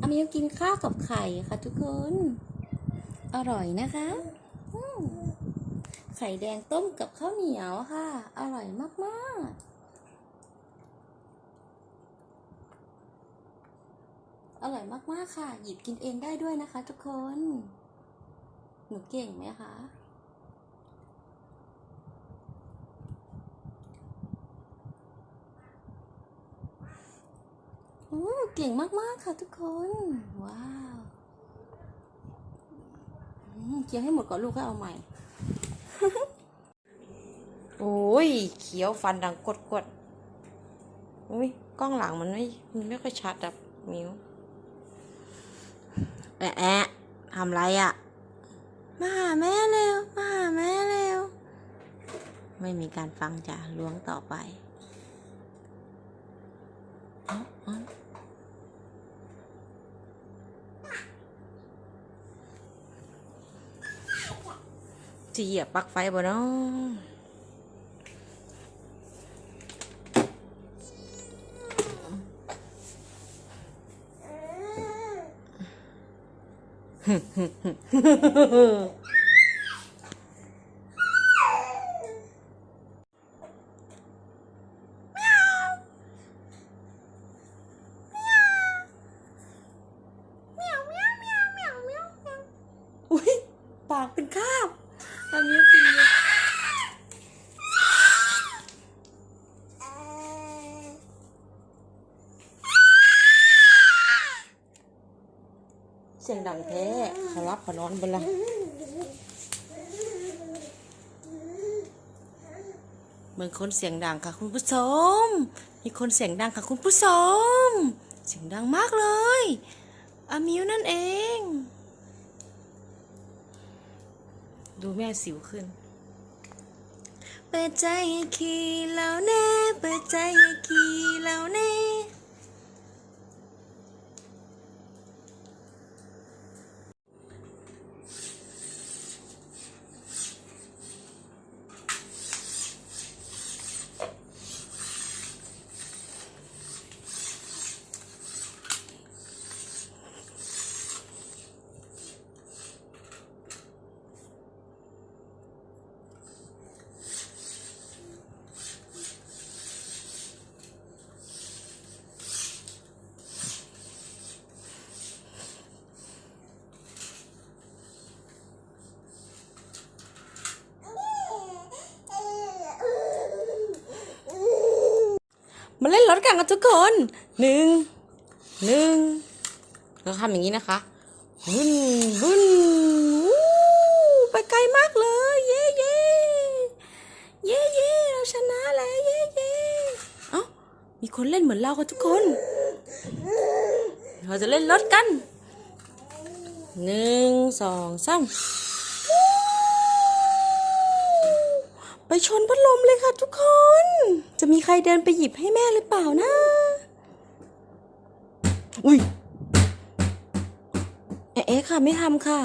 อามิวกินข้าวกับไข่ค่ะทุกคน อร่อยนะคะไข่แดงต้มกับข้าวเหนียวค่ะ อร่อยมากๆ อร่อยมากๆค่ะ หยิบกินเองได้ด้วยนะคะทุกคน หนูเก่งไหมคะ โอ้เก่งมาก ๆ ค่ะทุกคน ว้าวเคี้ยวให้หมดก่อนลูกก็เอาใหม่ โอ้ยเขียวฟันดังกดกดอุ้ยกล้องหลังมันไม่ มันไม่ค่อยชัดอะมิวแอะแอะทำไรอะมาหาแม่เร็ว มาหาแม่เร็ว ไม่มีการฟังจ้ะล้วงต่อไปเอ้าเอ้าจะเหยียบปลั๊กไฟบ่เนาะปากเป็นคาบทำเนี้ยกินเลยเสียงดังแท้เขารับเขานอนบนละเมืองคนเสียงดังค่ะคุณผู้ชม มีคนเสียงดังค่ะคุณผู้ชม เสียงดังมากเลยอามิวนั่นเอง ดูแม่สิวขึ้น เปิดใจให้ขี่แล้วแน่ เปิดใจให้ขี่แล้วแน่ันกันทุกคนหนึ่งหนึ่งเราทำอย่างนี้นะคะวุ้นวุ้นวู้ไปไกลมากเลย เย้เย้เย้เย้เราชนะแล้วเย้เย้เอ้ามีคนเล่นเหมือนเราค่ะทุกคน เราจะเล่นรถกันหนึ่งสองสาม ไปชนพัดลมเลยค่ะทุกคน จะมีใครเดินไปหยิบให้แม่หรือเปล่านะ อุ้ย เอ๊ะค่ะไม่ทำค่ะ